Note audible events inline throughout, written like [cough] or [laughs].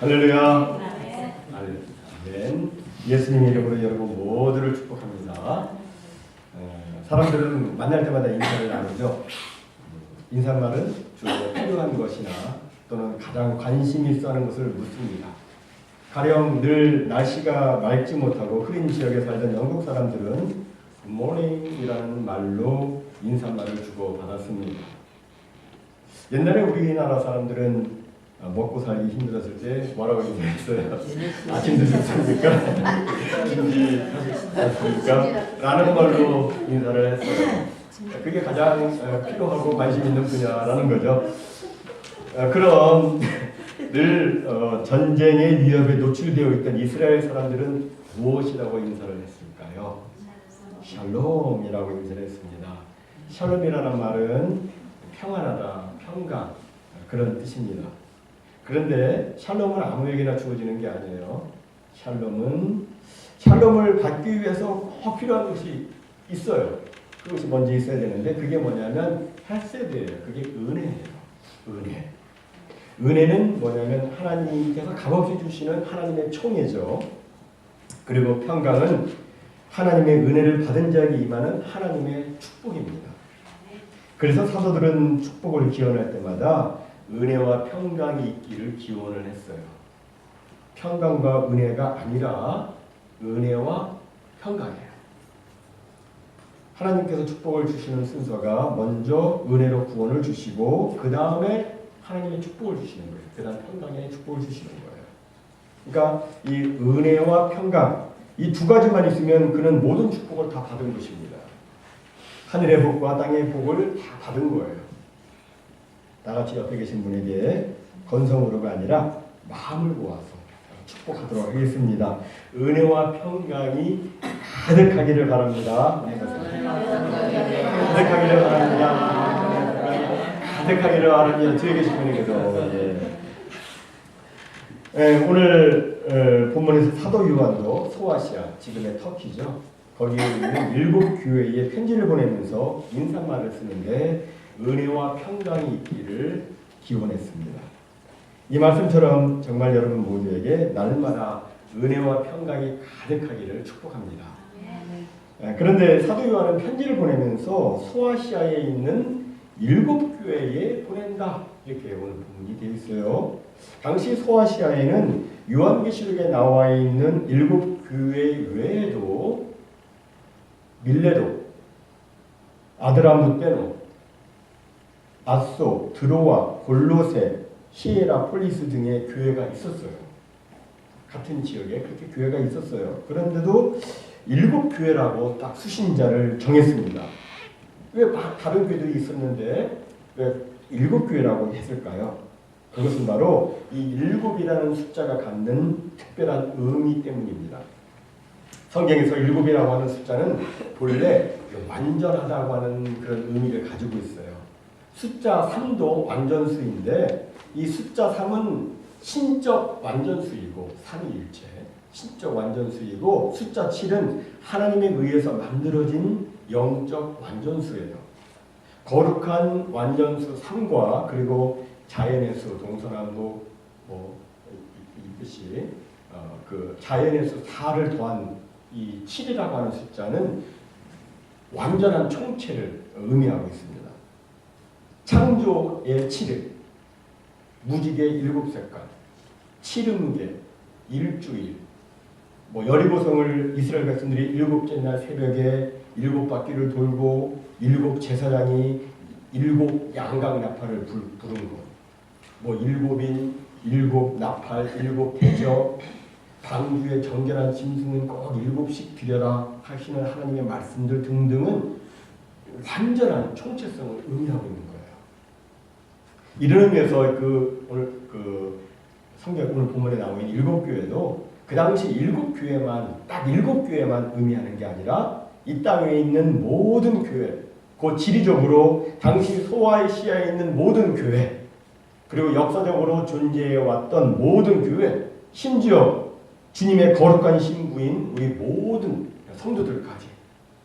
할렐루야. 아멘. 예수님 이름으로 여러분 모두를 축복합니다. 어, 사람들은 만날 때마다 인사를 나누죠. 인사말은 주로 필요한 것이나 또는 가장 관심 있어 하는 것을 묻습니다. 가령 늘 날씨가 맑지 못하고 흐린 지역에 살던 영국 사람들은 굿모닝이라는 말로 인사말을 주고 받았습니다. 옛날에 우리나라 사람들은 어, 먹고 살기 힘들었을 때 뭐라고 인사했어요? [laughs] 아침 드셨습니까? 준비하셨습니까? [laughs] 라는 말로 인사를 했어요. 그게 가장 어, 필요하고 관심 있는 분야라는 거죠. 어, 그럼 늘 어, 전쟁의 위협에 노출되어 있던 이스라엘 사람들은 무엇이라고 인사를 했을까요? 샬롬이라고 인사를 했습니다. 샬롬이라는 말은 평안하다, 평강 그런 뜻입니다. 그런데 샬롬은 아무에게나 주어지는 게 아니에요. 샬롬은 샬롬을 받기 위해서 꼭 필요한 것이 있어요. 그것이 먼저 있어야 되는데 그게 뭐냐면 헬세드예요. 그게 은혜예요. 은혜. 은혜는 뭐냐면 하나님께서 값없이 주시는 하나님의 총애죠. 그리고 평강은 하나님의 은혜를 받은 자에게 임하는 하나님의 축복입니다. 그래서 사도들은 축복을 기원할 때마다 은혜와 평강이 있기를 기원을 했어요. 평강과 은혜가 아니라 은혜와 평강이에요. 하나님께서 축복을 주시는 순서가 먼저 은혜로 구원을 주시고 그 다음에 하나님의 축복을 주시는 거예요. 그 다음 평강의 축복을 주시는 거예요. 그러니까 이 은혜와 평강 이 두 가지만 있으면 그는 모든 축복을 다 받은 것입니다. 하늘의 복과 땅의 복을 다 받은 거예요. 다 같이 옆에 계신 분에게 건성으로가 아니라 마음을 모아서 축복하도록 하겠습니다. 은혜와 평강이 가득하기를 바랍니다. 가득하기를 바랍니다. 가득하기를 바랍니다. 뒤에 계신 분에게도 예. 예, 오늘 어, 본문에서 사도 요한도 소아시아 지금의 터키죠. 거기에 있는 일곱 교회에 편지를 보내면서 인사말을 쓰는데 은혜와 평강이 있기를 기원했습니다. 이 말씀처럼 정말 여러분 모두에게 날마다 은혜와 평강이 가득하기를 축복합니다. 예, 그런데 사도 요한은 편지를 보내면서 소아시아에 있는 일곱 교회에 보낸다 이렇게 오늘 본문이 되어 있어요. 당시 소아시아에는 요한계시록에 나와 있는 일곱 교회 외에도 밀레도, 아드라무 테노, 아소, 드로와, 골로세, 히에라폴리스 등의 교회가 있었어요. 같은 지역에 그렇게 교회가 있었어요. 그런데도 일곱 교회라고 딱 수신자를 정했습니다. 왜 다른 교회들이 있었는데 왜 일곱 교회라고 했을까요? 그것은 바로 이 일곱이라는 숫자가 갖는 특별한 의미 때문입니다. 성경에서 일곱이라고 하는 숫자는 본래 완전하다고 하는 그런 의미를 가지고 있어요. 숫자 3도 완전수인데 이 숫자 3은 신적 완전수이고 삼위일체 신적 완전수이고 숫자 7은 하나님에 의해서 만들어진 영적 완전수예요. 거룩한 완전수 3과 그리고 자연의 수 동서남북 뭐 있듯이 어, 그 자연의 수 4를 더한 이 7이라고 하는 숫자는 완전한 총체를 의미하고 있습니다. 창조의 7일, 무지개 일곱 색깔, 칠음계, 일주일, 뭐 여리고성을 이스라엘 백성들이 일곱째 날 새벽에 일곱 바퀴를 돌고 일곱 제사장이 일곱 양각 나팔을 불, 부른 것, 뭐 일곱인, 일곱 나팔, 일곱 대접, 방주의 정결한 짐승은 꼭 일곱씩 드려라 하시는 하나님의 말씀들 등등은 완전한 총체성을 의미하고 있는 거예요. 이런 의미에서 그 오늘 그 성경 오늘 본문에 나오는 일곱 교회도 그 당시 일곱 교회만 딱 일곱 교회만 의미하는 게 아니라 이 땅에 있는 모든 교회, 그 지리적으로 당시 소아시아에 있는 모든 교회, 그리고 역사적으로 존재해 왔던 모든 교회, 심지어 주님의 거룩한 신부인 우리 모든 성도들까지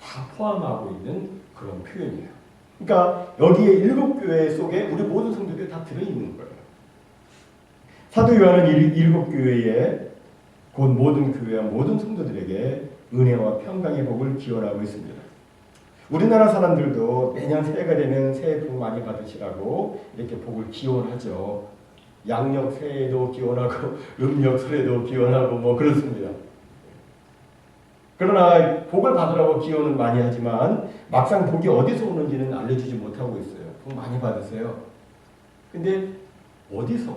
다 포함하고 있는 그런 표현이에요. 그러니까 여기에 일곱 교회 속에 우리 모든 성도들이 다 들어있는 거예요. 사도 요한은 일, 일곱 교회에 곧 모든 교회와 모든 성도들에게 은혜와 평강의 복을 기원하고 있습니다. 우리나라 사람들도 매년 새해가 되면 새해 복 많이 받으시라고 이렇게 복을 기원하죠. 양력 새해도 기원하고 [laughs] 음력 설에도 기원하고 뭐 그렇습니다. 그러나 복을 받으라고 기원은 많이 하지만 막상 복이 어디서 오는지는 알려주지 못하고 있어요. 복 많이 받으세요. 근데 어디서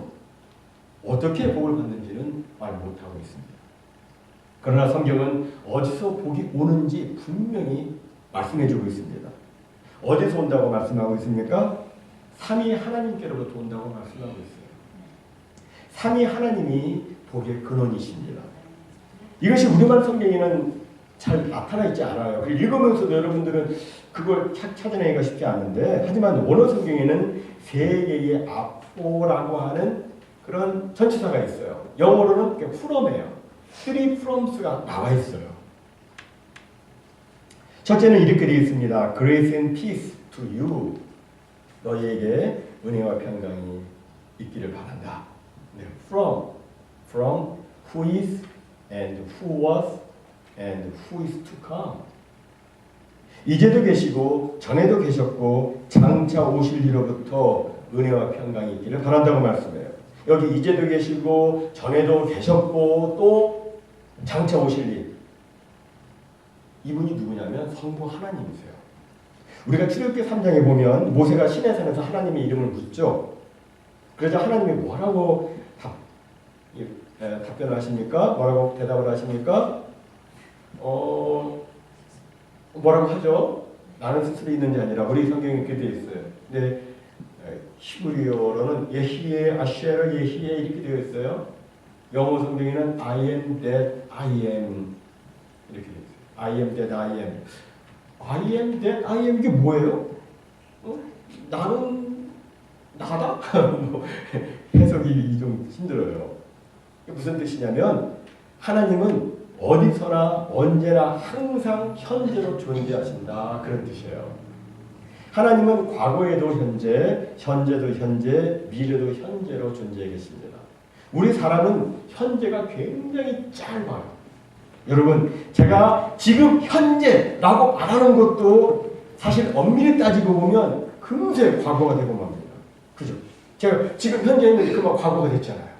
어떻게 복을 받는지는 말 못하고 있습니다. 그러나 성경은 어디서 복이 오는지 분명히 말씀해주고 있습니다. 어디서 온다고 말씀하고 있습니까? 삼위 하나님께로부터 온다고 말씀하고 있어요. 삼위 하나님이 복의 근원이십니다. 이것이 우리말 성경에는 잘 나타나 있지 않아요. 그 읽으면서도 여러분들은 그걸 찾- 찾아내기가 쉽지 않은데 하지만 원어 성경에는 세 개의 아포라고 하는 그런 전치사가 있어요. 영어로는 그게 from이에요. three froms가 나와 있어요. 첫째는 이렇게 되어 있습니다. Grace and peace to you. 너희에게 은혜와 평강이 있기를 바란다. 네, from, from who is and who was and who is to come. 이제도 계시고 전에도 계셨고 장차 오실 이로부터 은혜와 평강이 있기를 바란다고 말씀해요. 여기 이제도 계시고 전에도 계셨고 또 장차 오실 일. 이분이 누구냐면 성부 하나님이세요. 우리가 출애굽기 3장에 보면 모세가 신의 산에서 하나님의 이름을 묻죠. 그러자 하나님이 뭐라고 답, 예, 에, 답변을 하십니까? 뭐라고 대답을 하십니까? 어, 뭐라고 하죠? 나는 스스로 있는 게 아니라 우리 성경에 이렇게 되어 있어요. 근데 에, 히브리어로는 예히에 아쉐르 예히에 이렇게 되어 있어요. 영어 성경에는 I am that I am 이렇게 되어 있어요. I am that I am. I am that I am 이게 뭐예요? 어? 나는 나다? [laughs] 뭐 해석이 좀 힘들어요. 무슨 뜻이냐면 하나님은 어디서나 언제나 항상 현재로 존재하신다 그런 뜻이에요. 하나님은 과거에도 현재, 현재도 현재, 미래도 현재로 존재해 계십니다. 우리 사람은 현재가 굉장히 짧아요. 여러분, 제가 지금 현재라고 말하는 것도 사실 엄밀히 따지고 보면 금세 과거가 되고 맙니다. 그죠? 제가 지금 현재 있는 금방 과거가 됐잖아요.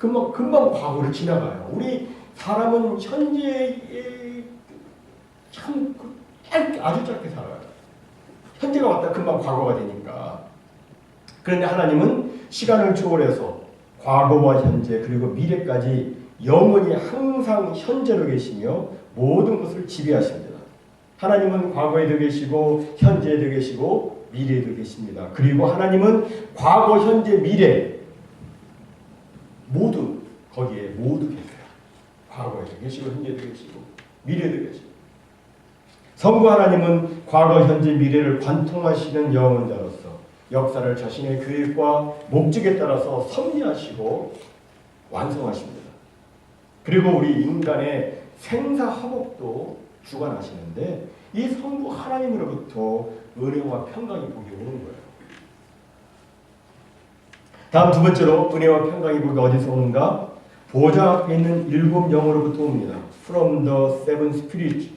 금방, 금방 과거를 지나가요. 우리 사람은 현재에 참그 짧게, 아주 짧게 살아요. 현재가 왔다 금방 과거가 되니까. 그런데 하나님은 시간을 초월해서 과거와 현재 그리고 미래까지 영원히 항상 현재로 계시며 모든 것을 지배하십니다. 하나님은 과거에도 계시고 현재에도 계시고 미래에도 계십니다. 그리고 하나님은 과거, 현재, 미래 모두 거기에 모두 계세요. 과거에도 계시고 현재도 계시고 미래도 계시고 성부 하나님은 과거, 현재, 미래를 관통하시는 영원자로서 역사를 자신의 계획과 목적에 따라서 섭리하시고 완성하십니다. 그리고 우리 인간의 생사화복도 주관하시는데 이 성부 하나님으로부터 은혜와 평강이 복이 오는 거예요. 다음 두 번째로 은혜와 평강이 복이 어디서 오는가? 보좌 앞에 있는 일곱 영으로부터 옵니다. From the seven spirits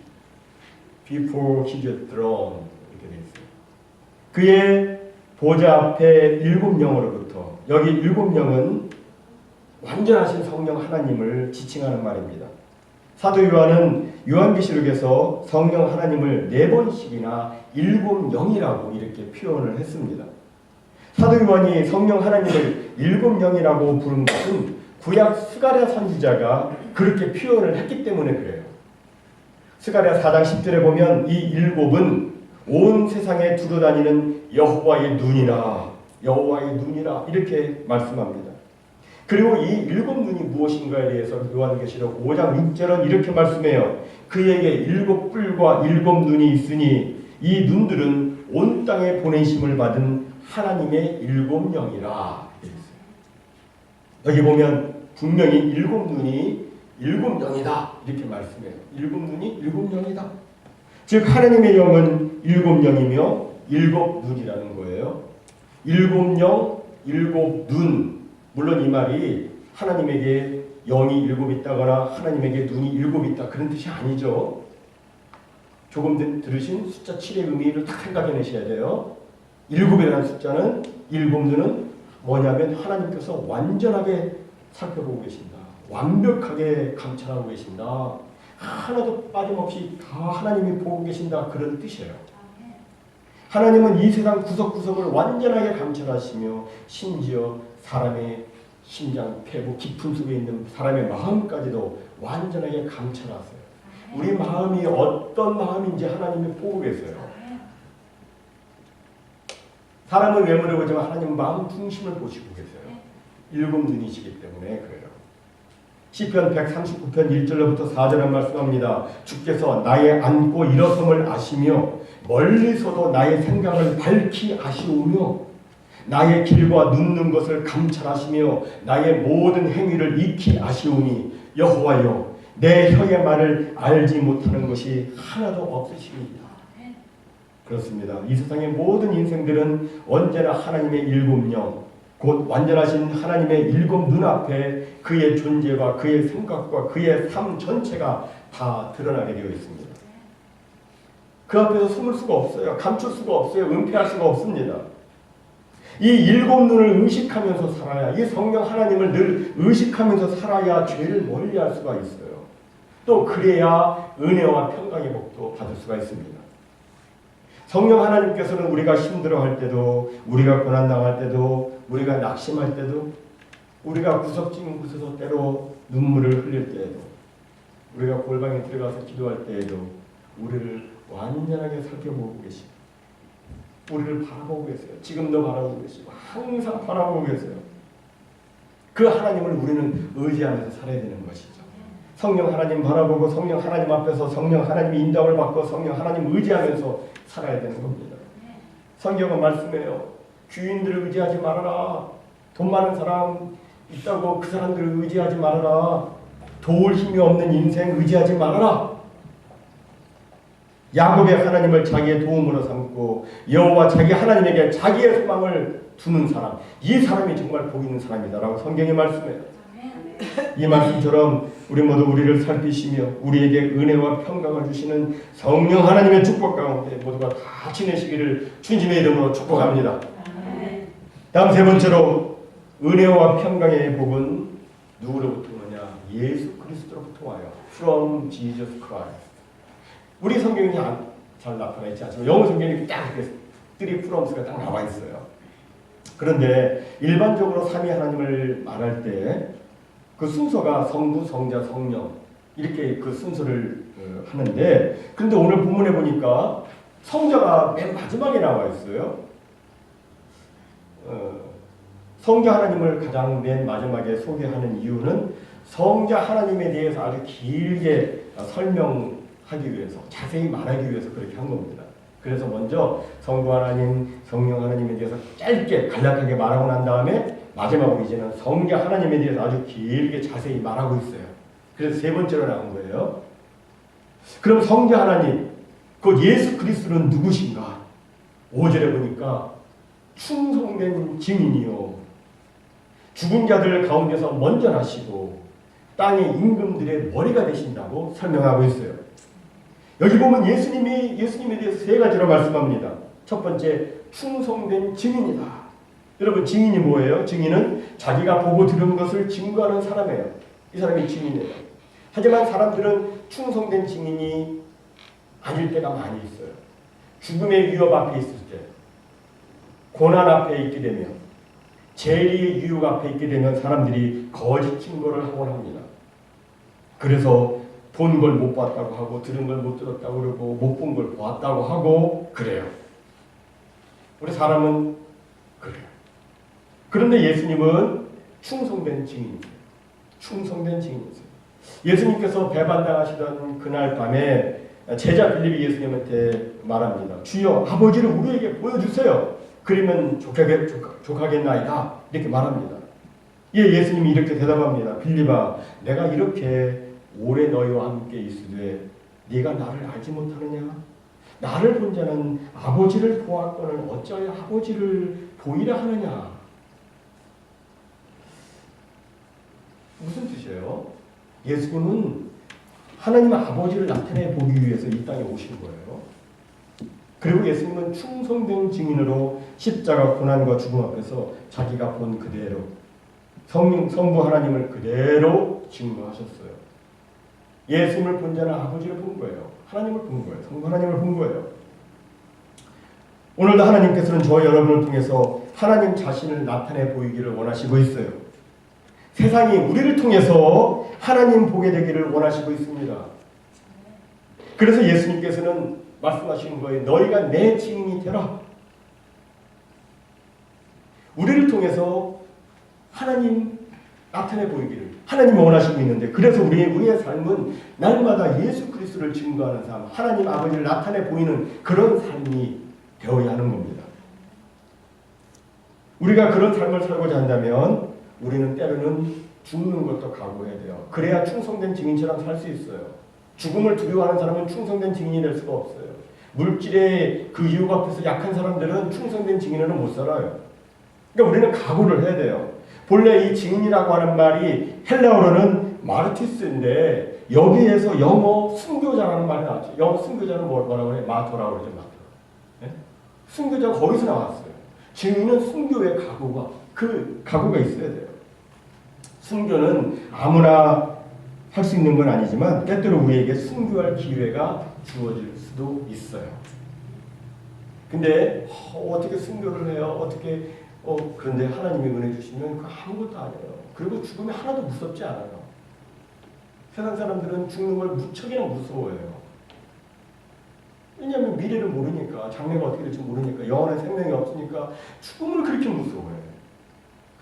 before his throne 이렇게 되어 있어요. 그의 보좌 앞에 일곱 영으로부터 여기 일곱 영은 완전하신 성령 하나님을 지칭하는 말입니다. 사도 요한은 요한계시록에서 성령 하나님을 네 번씩이나 일곱 영이라고 이렇게 표현을 했습니다. 사도 요한이 성령 하나님을 일곱 영이라고 부른 것은 구약 스가랴 선지자가 그렇게 표현을 했기 때문에 그래요. 스가랴 4장 10절에 보면 이 일곱은 온 세상에 두루다니는 여호와의 눈이라 여호와의 눈이라 이렇게 말씀합니다. 그리고 이 일곱 눈이 무엇인가에 대해서 요한계시록 5장 6절은 이렇게 말씀해요. 그에게 일곱 뿔과 일곱 눈이 있으니 이 눈들은 온 땅에 보내심을 받은 하나님의 일곱 영이라. 여기 보면 분명히 일곱 눈이 일곱 영이다 이렇게 말씀해요. 일곱 눈이 일곱 영이다. 즉 하나님의 영은 일곱 영이며 일곱 눈이라는 거예요. 일곱 영, 일곱 눈. 물론 이 말이 하나님에게 영이 일곱 있다거나 하나님에게 눈이 일곱 있다 그런 뜻이 아니죠. 조금 들- 들으신 숫자 7의 의미를 딱 생각해 내셔야 돼요. 일곱이라는 숫자는 일곱 눈은 뭐냐면 하나님께서 완전하게 살펴보고 계신다. 완벽하게 감찰하고 계신다. 하나도 빠짐없이 다 하나님이 보고 계신다. 그런 뜻이에요. 하나님은 이 세상 구석구석을 완전하게 감찰하시며 심지어 사람의 심장, 폐부 깊은 속에 있는 사람의 마음까지도 완전하게 감찰하세요. 우리 마음이 어떤 마음인지 하나님이 보고 계세요. 사람은 외모를 보지만 하나님은 마음 중심을 보시고 계세요. 일곱 눈이시기 때문에 그래요. 시편 139편 1절로부터 4절에 말씀합니다. 주께서 나의 앉고 일어섬을 아시며 멀리서도 나의 생각을 밝히 아시오며 나의 길과 눕는 것을 감찰하시며 나의 모든 행위를 익히 아시오니 여호와여 내 혀의 말을 알지 못하는 것이 하나도 없으십니다. 그렇습니다. 이 세상의 모든 인생들은 언제나 하나님의 일곱 영, 곧 완전하신 하나님의 일곱 눈앞에 그의 존재와 그의 생각과 그의 삶 전체가 다 드러나게 되어 있습니다. 그 앞에서 숨을 수가 없어요. 감출 수가 없어요. 은폐할 수가 없습니다. 이 일곱 눈을 의식하면서 살아야, 이 성령 하나님을 늘 의식하면서 살아야 죄를 멀리 할 수가 있어요. 또 그래야 은혜와 평강의 복도 받을 수가 있습니다. 성령 하나님께서는 우리가 힘들어할 때도, 우리가 고난당할 때도, 우리가 낙심할 때도, 우리가 구석진 곳에서 때로 눈물을 흘릴 때에도, 우리가 골방에 들어가서 기도할 때에도 우리를 완전하게 살펴보고 계시고, 우리를 바라보고 계세요. 지금도 바라보고 계시고, 항상 바라보고 계세요. 그 하나님을 우리는 의지하면서 살아야 되는 것이죠. 성령 하나님 바라보고 성령 하나님 앞에서 성령 하나님의 인도을 받고 성령 하나님 의지하면서 살아야 되는 겁니다. 성경은 말씀해요. 귀인들을 의지하지 말아라. 돈 많은 사람 있다고 그 사람들을 의지하지 말아라. 도울 힘이 없는 인생 의지하지 말아라. 야곱의 하나님을 자기의 도움으로 삼고 여호와 자기 하나님에게 자기의 소망을 두는 사람 이 사람이 정말 복 있는 사람이다라고 성경이 말씀해요. 이 말씀처럼 우리 모두 우리를 살피시며 우리에게 은혜와 평강을 주시는 성령 하나님의 축복 가운데 모두가 다 지내시기를 주님의 이름으로 축복합니다. 다음 세 번째로 은혜와 평강의 복은 누구로부터 오냐? 예수 그리스도로부터 와요. From Jesus Christ. 우리 성경이 안- 잘 나타나 있지 않지만 영어 성경이 딱 이렇게 쓰리 프롬스가 딱 나와 있어요. 그런데 일반적으로 삼위 하나님을 말할 때 그 순서가 성부, 성자, 성령 이렇게 그 순서를 어, 하는데 근데 오늘 본문에 보니까 성자가 맨 마지막에 나와 있어요. 어, 성자 하나님을 가장 맨 마지막에 소개하는 이유는 성자 하나님에 대해서 아주 길게 어, 설명하기 위해서 자세히 말하기 위해서 그렇게 한 겁니다. 그래서 먼저 성부 하나님, 성령 하나님에 대해서 짧게 간략하게 말하고 난 다음에 마지막으로 이제는 성자 하나님에 대해서 아주 길게 자세히 말하고 있어요. 그래서 세 번째로 나온 거예요. 그럼 성자 하나님, 그 예수 그리스도는 누구신가? 5절에 보니까 충성된 증인이요. 죽은 자들 가운데서 먼저 나시고 땅의 임금들의 머리가 되신다고 설명하고 있어요. 여기 보면 예수님이 예수님에 대해서 세 가지로 말씀합니다. 첫 번째 충성된 증인이다. 여러분 증인이 뭐예요? 증인은 자기가 보고 들은 것을 증거하는 사람이에요. 이 사람이 증인이에요. 하지만 사람들은 충성된 증인이 아닐 때가 많이 있어요. 죽음의 위협 앞에 있을 때, 고난 앞에 있게 되면, 재리의 유혹 앞에 있게 되면 사람들이 거짓 증거를 하곤 합니다. 그래서 본 걸 못 봤다고 하고 들은 걸 못 들었다고 그러고 못 본 걸 보았다고 하고 그래요. 우리 사람은. 그런데 예수님은 충성된 증인이세요. 충성된 증인이세요. 예수님께서 배반당하시던 그날 밤에 제자 빌립이 예수님한테 말합니다. 주여 아버지를 우리에게 보여주세요. 그러면 족하겠, 족, 족하겠나이다. 이렇게 말합니다. 예, 예수님이 이렇게 대답합니다. 빌립아, 내가 이렇게 오래 너희와 함께 있으되 네가 나를 알지 못하느냐? 나를 본 자는 아버지를 보았거늘 어찌하여 아버지를 보이라 하느냐. 무슨 뜻이에요? 예수님은 하나님 아버지를 나타내 보기 위해서 이 땅에 오신 거예요. 그리고 예수님은 충성된 증인으로 십자가 고난과 죽음 앞에서 자기가 본 그대로 성, 성부 하나님을 그대로 증거하셨어요. 예수님을 본 자는 아버지를 본 거예요. 하나님을 본 거예요. 성부 하나님을 본 거예요. 오늘도 하나님께서는 저 여러분을 통해서 하나님 자신을 나타내 보이기를 원하시고 있어요. 세상이 우리를 통해서 하나님 보게 되기를 원하시고 있습니다. 그래서 예수님께서는 말씀하시는 거예요. 너희가 내 증인이 되라. 우리를 통해서 하나님 나타내 보이기를 하나님이 원하시고 있는데 그래서 우리 우리의 삶은 날마다 예수 그리스도를 증거하는 삶, 하나님 아버지를 나타내 보이는 그런 삶이 되어야 하는 겁니다. 우리가 그런 삶을 살고자 한다면 우리는 때로는 죽는 것도 각오해야 돼요. 그래야 충성된 증인처럼 살 수 있어요. 죽음을 두려워하는 사람은 충성된 증인이 될 수가 없어요. 물질의 그 유혹 앞에서 약한 사람들은 충성된 증인으로 못 살아요. 그러니까 우리는 각오를 해야 돼요. 본래 이 증인이라고 하는 말이 헬라어로는 마르티스인데 여기에서 영어 순교자라는 말이 나왔죠. 영어 순교자는 뭐- 뭐라고 그래? 마토라고 그러죠. 마토. 네? 순교자 거기서 나왔어요. 증인은 순교의 각오가 그 각오가 있어야 돼요. 순교는 아무나 할 수 있는 건 아니지만 때때로 우리에게 순교할 기회가 주어질 수도 있어요. 근데 어, 떻게 순교를 해요? 어떻게 어 그런데 하나님이 은혜 주시면 그 아무것도 아니에요. 그리고 죽음이 하나도 무섭지 않아요. 세상 사람들은 죽는 걸 무척이나 무서워해요. 왜냐하면 미래를 모르니까 장래가 어떻게 될지 모르니까 영원한 생명이 없으니까 죽음을 그렇게 무서워해요.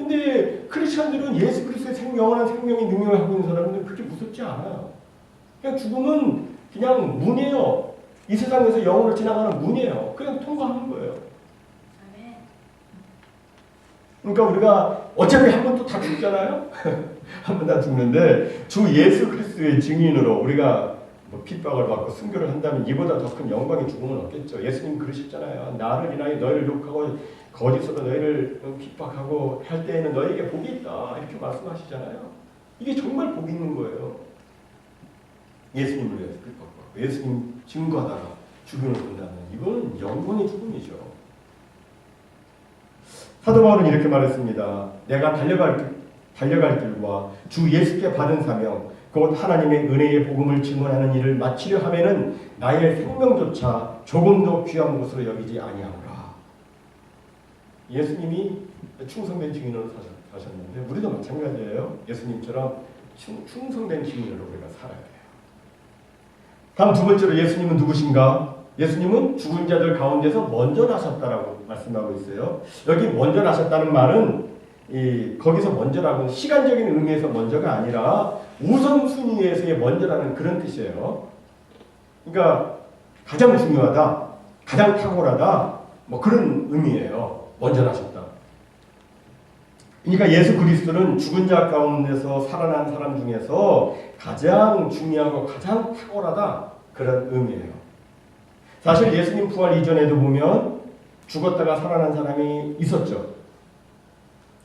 근데 크리스천들은 예수 그리스도의 생, 영원한 생명의 능력을 하고 있는 사람들은 그렇게 무섭지 않아요. 그냥 죽음은 그냥 문이에요. 이 세상에서 영원을 지나가는 문이에요. 그냥 통과하는 거예요. 그러니까 우리가 어차피 한 번 또 다 죽잖아요. [laughs] 한 번 다 죽는데 주 예수 그리스도의 증인으로 우리가 뭐 핍박을 받고 순교를 한다면 이보다 더 큰 영광의 죽음은 없겠죠. 예수님 그러셨잖아요. 나를 인하여 너희를 욕하고 거짓으로 너희를 핍박하고 할 때에는 너희에게 복이 있다 이렇게 말씀하시잖아요. 이게 정말 복이 있는 거예요. 예수님을 위해서 핍박받고 예수님 증거하다가 죽음을 본다면 이거는 영광의 죽음이죠. 사도 바울은 이렇게 말했습니다. 내가 달려갈 길, 달려갈 길과 주 예수께 받은 사명 곧 하나님의 은혜의 복음을 증언하는 일을 마치려 하면은 나의 생명조차 조금도 귀한 것으로 여기지 아니하노라. 예수님이 충성된 증인으로 사셨- 사셨는데 우리도 마찬가지예요. 예수님처럼 충, 충성된 증인으로 우리가 살아야 돼요. 다음 두 번째로 예수님은 누구신가? 예수님은 죽은 자들 가운데서 먼저 나셨다라고 말씀하고 있어요. 여기 먼저 나셨다는 말은 이 거기서 먼저라고 시간적인 의미에서 먼저가 아니라 우선순위에서의 먼저라는 그런 뜻이에요. 그러니까 가장 중요하다, 가장 탁월하다, 뭐 그런 의미예요. 나셨다. 그러니까 예수 그리스도는 죽은 자 가운데서 살아난 사람 중에서 가장 중요하고 가장 탁월하다 그런 의미예요. 사실 예수님 부활 이전에도 보면 죽었다가 살아난 사람이 있었죠.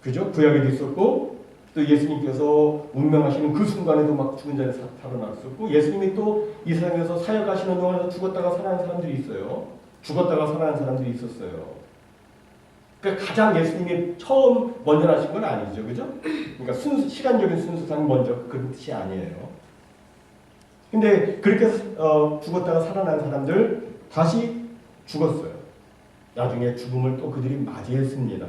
그죠? 구약에도 있었고 또 예수님께서 운명하시는 그 순간에도 막 죽은 자를 사- 살아났었고 예수님이 또 이 세상에서 사역하시는 동안에도 죽었다가 살아난 사람들이 있어요. 죽었다가 살아난 사람들이 있었어요. 그러니까 가장 예수님이 처음 먼저 하신 건 아니죠, 그죠? 그러니까 순수 시간적인 순수상 먼저 그런 뜻이 아니에요. 근데 그렇게 어, 죽었다가 살아난 사람들 다시 죽었어요. 나중에 죽음을 또 그들이 맞이했습니다.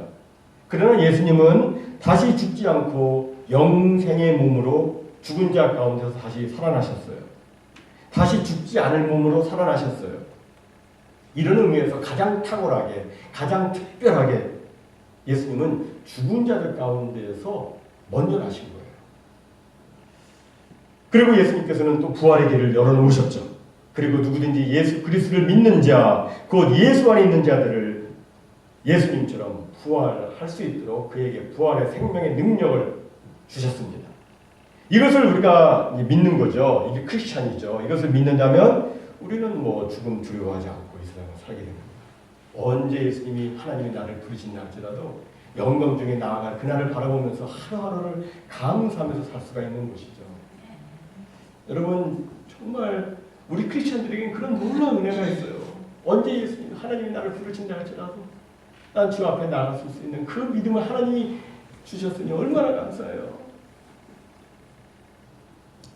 그러나 예수님은 다시 죽지 않고 영생의 몸으로 죽은 자 가운데서 다시 살아나셨어요. 다시 죽지 않을 몸으로 살아나셨어요. 이런 의미에서 가장 탁월하게, 가장 특별하게 예수님은 죽은 자들 가운데에서 먼저 나신 거예요. 그리고 예수님께서는 또 부활의 길을 열어놓으셨죠. 그리고 누구든지 예수 그리스도를 믿는 자, 곧 예수 안에 있는 자들을 예수님처럼 부활할 수 있도록 그에게 부활의 생명의 능력을 주셨습니다. 이것을 우리가 믿는 거죠. 이게 크리스찬이죠. 이것을 믿는다면 우리는 뭐 죽음 두려워하지 않고 이 세상을 살게 됩니다. 언제 예수님이 하나님이 나를 부르신다 할지라도 영광 중에 나아갈 그날을 바라보면서 하루하루를 감사하면서 살 수가 있는 것이죠. 여러분 정말 우리 크리스천들에게는 그런 놀라운 은혜가 있어요. 언제 예수님 하나님이 나를 부르신다 할지라도 난 주 앞에 나갈 수 있는 그 믿음을 하나님이 주셨으니 얼마나 감사해요.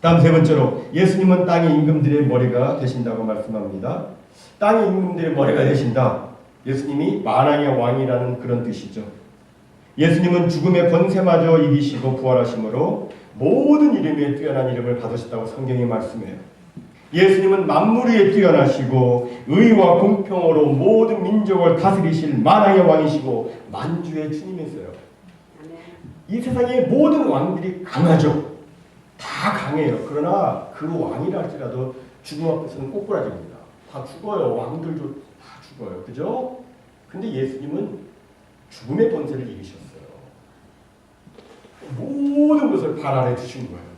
다음 세 번째로 예수님은 땅의 임금들의 머리가 되신다고 말씀합니다. 땅의 임금들의 머리가 되신다. 예수님이 만왕의 왕이라는 그런 뜻이죠. 예수님은 죽음의 권세마저 이기시고 부활하심으로 모든 이름에 뛰어난 이름을 받으셨다고 성경이 말씀해요. 예수님은 만물 위에 뛰어나시고 의와 공평으로 모든 민족을 다스리실 만왕의 왕이시고 만주의 주님이세요. 이 세상의 모든 왕들이 강하죠. 다 강해요. 그러나 그 왕이라 할지라도 죽음 앞에서는 꼬꾸라집니다. 다 죽어요. 왕들도 다 죽어요. 그죠? 근데 예수님은 죽음의 권세를 이기셨어요. 모든 것을 발 아래 두신 거예요.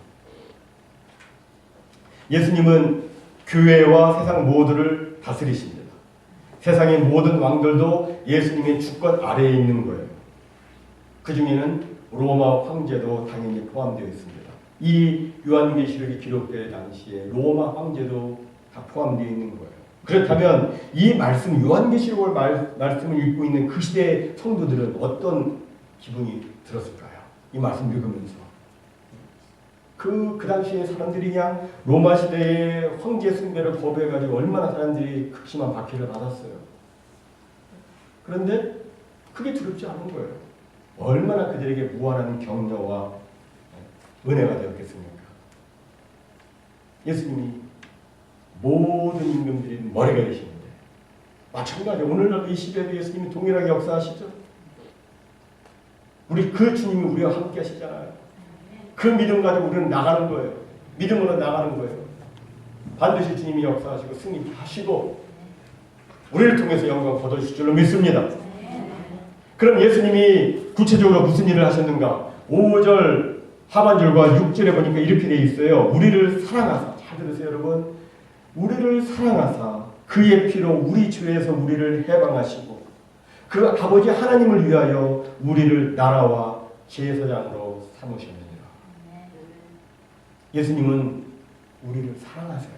예수님은 교회와 세상 모두를 다스리십니다. 세상의 모든 왕들도 예수님의 주권 아래에 있는 거예요. 그 중에는 로마 황제도 당연히 포함되어 있습니다. 이 요한계시록이 기록될 당시에 로마 황제도 다 포함되어 있는 거예요. 그렇다면 이 말씀 요한계시록을 말, 말씀을 읽고 있는 그 시대의 성도들은 어떤 기분이 들었을까요? 이 말씀 읽으면서 그, 그 당시에 사람들이 그냥 로마 시대의 황제 숭배를 거부해가지고 얼마나 사람들이 극심한 박해를 받았어요. 그런데 그게 두렵지 않은 거예요. 얼마나 그들에게 무한한 격려와 은혜가 되었겠습니까? 예수님이 모든 임금들이 머리가 되시는데 마찬가지 오늘날 이 시대에도 예수님이 동일하게 역사하시죠. 우리 그 주님이 우리와 함께 하시잖아요. 그 믿음 가지고 우리는 나가는 거예요. 믿음으로 나가는 거예요. 반드시 주님이 역사하시고 승리하시고 우리를 통해서 영광 거두실 줄로 믿습니다. 그럼 예수님이 구체적으로 무슨 일을 하셨는가? 5절 하반절과 6절에 보니까 이렇게 돼 있어요. 우리를 사랑하사. 잘 들으세요, 여러분. 우리를 사랑하사 그의 피로 우리 죄에서 우리를 해방하시고 그 아버지 하나님을 위하여 우리를 나라와 제사장으로 삼으셨느니라. 예수님은 우리를 사랑하세요.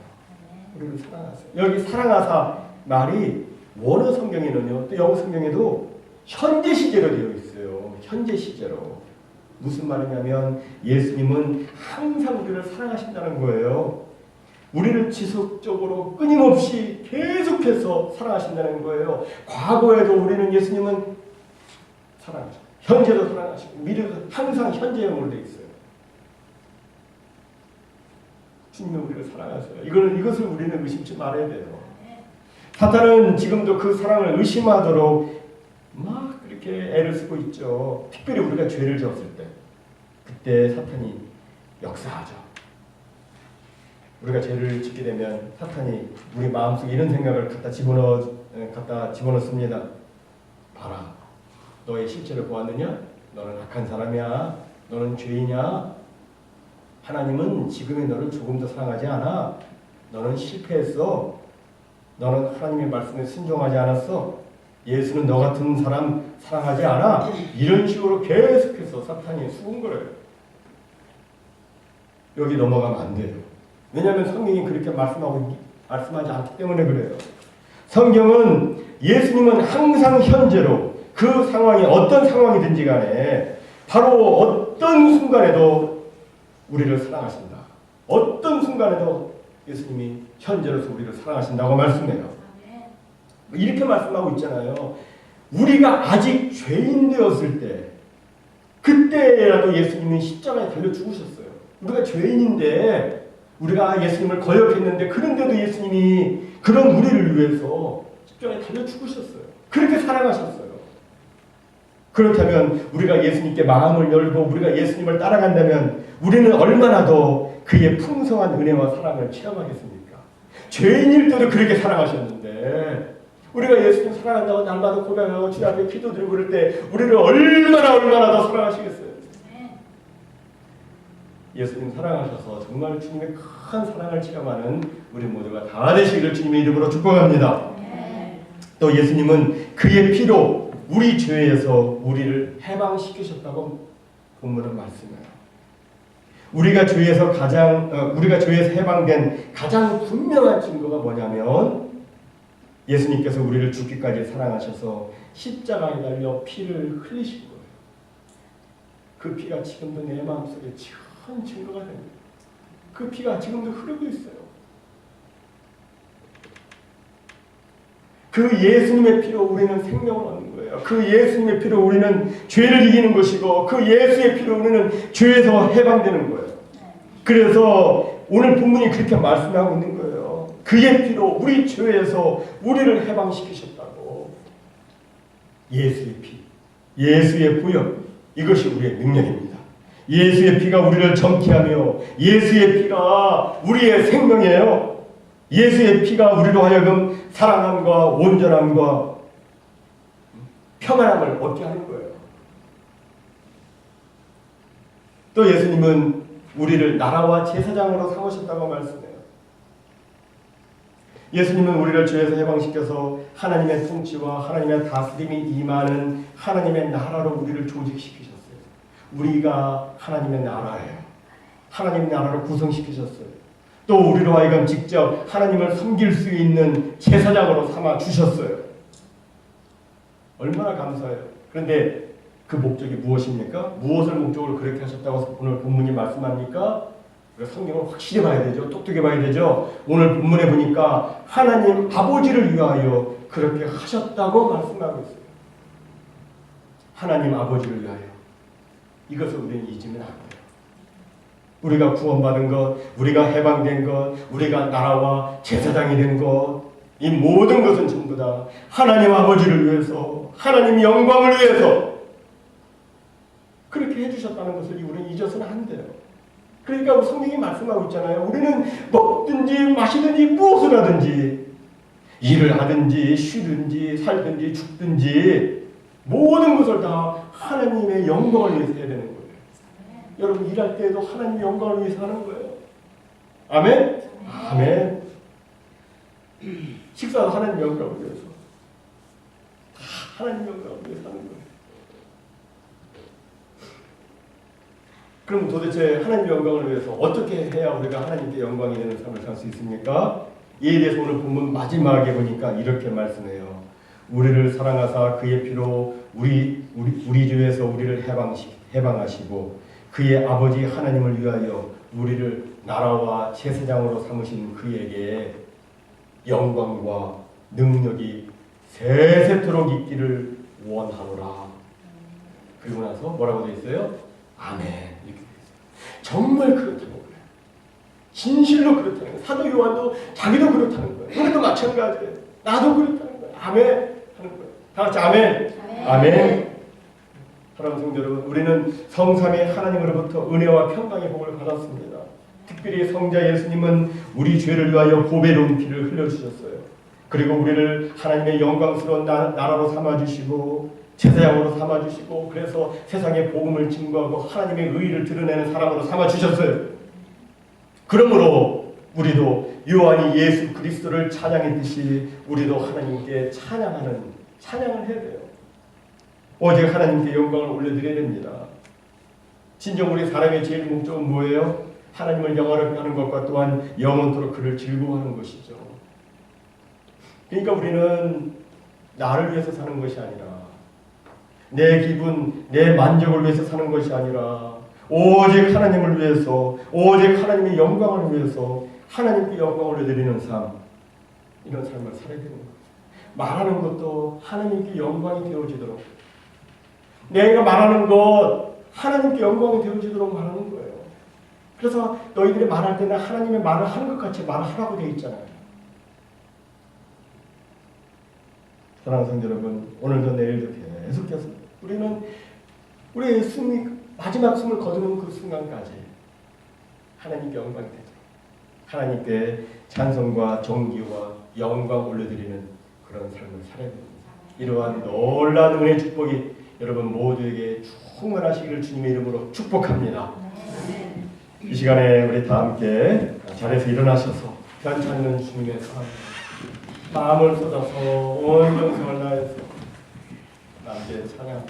우리를 사랑하세요. 여기 사랑하사 말이 원어 성경에는요, 또 영어 성경에도 현재 시제로 되어 있어요. 현재 시제로. 무슨 말이냐면 예수님은 항상 우리를 사랑하신다는 거예요. 우리를 지속적으로 끊임없이 계속해서 사랑하신다는 거예요. 과거에도 우리는 예수님은 사랑하시고 현재도 사랑하시고 미래도 항상 현재형으로 되어 있어요. 주님은 우리를 사랑하세요. 이걸 이것을 우리는 의심치 말아야 돼요. 사탄은 지금도 그 사랑을 의심하도록 막 그렇게 애를 쓰고 있죠. 특별히 우리가 죄를 지었을 때 그때 사탄이 역사하죠. 우리가 죄를 짓게 되면 사탄이 우리 마음속에 이런 생각을 갖다 집어넣어 에, 갖다 집어넣습니다. 봐라, 너의 실체를 보았느냐? 너는 악한 사람이야. 너는 죄이냐? 하나님은 지금의 너를 조금 더 사랑하지 않아. 너는 실패했어. 너는 하나님의 말씀에 순종하지 않았어. 예수는 너 같은 사람 사랑하지 않아. 이런 식으로 계속해서 사탄이 수군 거예요. 여기 넘어가면 안 돼요. 왜냐하면 성경이 그렇게 말씀하고 말씀하지 않기 때문에 그래요. 성경은 예수님은 항상 현재로 그 상황이 어떤 상황이든지 간에 바로 어떤 순간에도 우리를 사랑하신다. 어떤 순간에도 예수님이 현재로서 우리를 사랑하신다고 말씀해요. 이렇게 말씀하고 있잖아요. 우리가 아직 죄인 되었을 때 그때라도 예수님이 십자가에 달려 죽으셨어요. 우리가 죄인인데 우리가 예수님을 거역했는데 그런데도 예수님이 그런 우리를 위해서 십자가에 달려 죽으셨어요. 그렇게 사랑하셨어요. 그렇다면 우리가 예수님께 마음을 열고 우리가 예수님을 따라간다면 우리는 얼마나 더 그의 풍성한 은혜와 사랑을 체험하겠습니까? 죄인일 때도 그렇게 사랑하셨는데 우리가 예수님 사랑한다고 날마다 고백하고 주님 앞에 기도 드리고 그럴 때 우리를 얼마나 얼마나 더 사랑하시겠어요? 예수님 사랑하셔서 정말 주님의 큰 사랑을 체험하는 우리 모두가 다 되시기를 주님의 이름으로 축복합니다. 또 예수님은 그의 피로 우리 죄에서 우리를 해방시키셨다고 본문은 말씀해요. 우리가 죄에서 가장 어, 우리가 죄에서 해방된 가장 분명한 증거가 뭐냐면 예수님께서 우리를 죽기까지 사랑하셔서 십자가에 달려 피를 흘리신 거예요. 그 피가 지금도 내 마음속에 큰 증거가 됩니다. 그 피가 지금도 흐르고 있어요. 그 예수님의 피로 우리는 생명을 얻는 거예요. 그 예수님의 피로 우리는 죄를 이기는 것이고 그 예수의 피로 우리는 죄에서 해방되는 거예요. 그래서 오늘 본문이 그렇게 말씀하고 있는 거예요. 그의 피로 우리 죄에서 우리를 해방시키셨다고. 예수의 피, 예수의 부여 이것이 우리의 능력입니다. 예수의 피가 우리를 정케하며 예수의 피가 우리의 생명이에요. 예수의 피가 우리로 하여금 사랑함과 온전함과 평안함을 얻게 하는 거예요. 또 예수님은 우리를 나라와 제사장으로 삼으셨다고 말씀해요. 예수님은 우리를 죄에서 해방시켜서 하나님의 통치와 하나님의 다스림이 임하는 하나님의 나라로 우리를 조직시키셨어요. 우리가 하나님의 나라예요. 하나님 나라를 구성시키셨어요. 또 우리로 하여금 직접 하나님을 섬길 수 있는 제사장으로 삼아 주셨어요. 얼마나 감사해요. 그런데 그 목적이 무엇입니까? 무엇을 목적으로 그렇게 하셨다고 오늘 본문이 말씀합니까? 우리가 성경을 확실히 봐야 되죠. 똑똑히 봐야 되죠. 오늘 본문에 보니까 하나님 아버지를 위하여 그렇게 하셨다고 말씀하고 있어요. 하나님 아버지를 위하여. 이것을 우리는 잊으면 안 돼요. 우리가 구원받은 것, 우리가 해방된 것, 우리가 나라와 제사장이 된 것, 이 모든 것은 전부 다 하나님 아버지를 위해서, 하나님 영광을 위해서 그렇게 해주셨다는 것을 우리는 잊어서는 안 돼요. 그러니까 성경이 말씀하고 있잖아요. 우리는 먹든지 마시든지 무엇을 하든지 일을 하든지 쉬든지 살든지 죽든지 모든 것을 다 하나님의 영광을 위해서 해야 되는 거예요. 여러분 일할 때에도 하나님의 영광을 위해서 하는 거예요. 아멘? 아멘. 식사도 하나님 영광을 위해서. 다 하나님 영광을 위해서 하는 거예요. 그럼 도대체 하나님 영광을 위해서 어떻게 해야 우리가 하나님께 영광이 되는 삶을 살 수 있습니까? 이에 대해서 오늘 본문 마지막에 보니까 이렇게 말씀해요. 우리를 사랑하사 그의 피로 우리 우리 우리 주에서 우리를 해방시 해방하시고 그의 아버지 하나님을 위하여 우리를 나라와 제사장으로 삼으신 그에게 영광과 능력이 세세토록 있기를 원하노라. 그리고 나서 뭐라고 되어 있어요? 아멘 이렇게 있어요. 정말 그렇다는 거예요. 진실로 그렇다는 거예요. 사도 요한도 자기도 그렇다는 거예요. 우리도 마찬가지예요. 나도 거예요. 아멘 하는 거예요. 다 같이 아멘. 아멘. 아멘. 사랑하는 성도 여러분, 우리는 성삼의 하나님으로부터 은혜와 평강의 복을 받았습니다. 특별히 성자 예수님은 우리 죄를 위하여 보배로운 피를 흘려주셨어요. 그리고 우리를 하나님의 영광스러운 나, 나라로 삼아주시고 제사장으로 삼아주시고 그래서 세상에 복음을 증거하고 하나님의 의를 드러내는 사람으로 삼아주셨어요. 그러므로 우리도 요한이 예수 그리스도를 찬양했듯이 우리도 하나님께 찬양하는 찬양을 해야 돼요. 오직 하나님께 영광을 올려드려야 됩니다. 진정 우리 사람의 제일 목적은 뭐예요? 하나님을 영화롭게 하는 것과 또한 영원토록 그를 즐거워하는 것이죠. 그러니까 우리는 나를 위해서 사는 것이 아니라 내 기분, 내 만족을 위해서 사는 것이 아니라 오직 하나님을 위해서, 오직 하나님의 영광을 위해서 하나님께 영광을 올려드리는 삶, 이런 삶을 살아야 되는 거예요. 말하는 것도 하나님께 영광이 되어지도록 내가 말하는 것 하나님께 영광이 되어지도록 말하는 거예요. 그래서 너희들이 말할 때는 하나님의 말을 하는 것 같이 말하라고 되어 있잖아요. 사랑하는 성도 여러분, 오늘도 내일도 계속해서 우리는 우리의 숨이 마지막 숨을 거두는 그 순간까지 하나님께 영광이 되죠. 하나님께 찬송과 정기와 영광 올려드리는 그런 삶을 살아야 됩니다. 이러한 놀라운 은혜 축복이 여러분 모두에게 충만하시기를 주님의 이름으로 축복합니다. 이 시간에 우리 다 함께 자리에서 일어나셔서 편찮는 주님의 사랑 마음을 쏟아서 온 정성을 다해서 남의 찬양